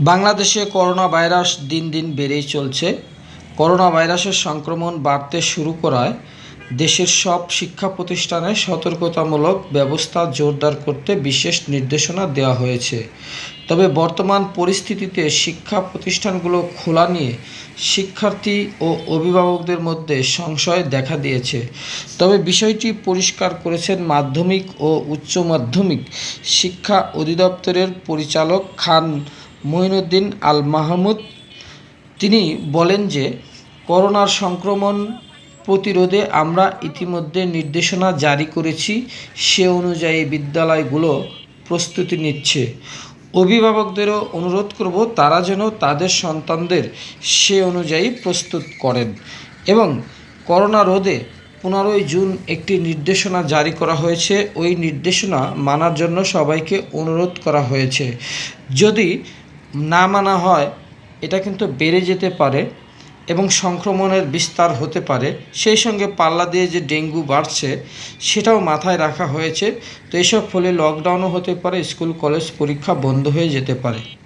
বাংলাদেশে corona virus দিন দিন বেড়েই চলছে। করোনা ভাইরাসের সংক্রমণ বাড়তে শুরু করায় দেশের সব শিক্ষা প্রতিষ্ঠানে সতর্কতামূলক ব্যবস্থা জোরদার করতে বিশেষ নির্দেশনা দেওয়া হয়েছে। তবে বর্তমান পরিস্থিতিতে শিক্ষা প্রতিষ্ঠানগুলো খোলা নিয়ে শিক্ষার্থী ও অভিভাবকদের মধ্যে সংশয় দেখা দিয়েছে। তবে বিষয়টি পরিষ্কার করেছেন মাধ্যমিক ও উচ্চ মাধ্যমিক শিক্ষা অধিদপ্তরের পরিচালক খান মঈনুদ্দিন আল মাহমুদ তিনি বলেন যে, করোনার সংক্রমণ প্রতিরোধে আমরা ইতিমধ্যে নির্দেশনা জারি করেছি, সে অনুযায়ী বিদ্যালয়গুলো প্রস্তুতি নিচ্ছে। অভিভাবকদেরও অনুরোধ করব তারা যেন তাদের সন্তানদের সে অনুযায়ী প্রস্তুত করেন এবং করোনা রোধে পনেরোই জুন একটি নির্দেশনা জারি করা হয়েছে। ওই নির্দেশনা মানার জন্য সবাইকে অনুরোধ করা হয়েছে। যদি না মানা হয়, এটা কিন্তু বেড়ে যেতে পারে এবং সংক্রমণের বিস্তার হতে পারে। সেই সঙ্গে পাল্লা দিয়ে যে ডেঙ্গু বাড়ছে, সেটাও মাথায় রাখা হয়েছে। তো এসব ফলে লকডাউনও হতে পারে, স্কুল, কলেজ পরীক্ষা বন্ধ হয়ে যেতে পারে।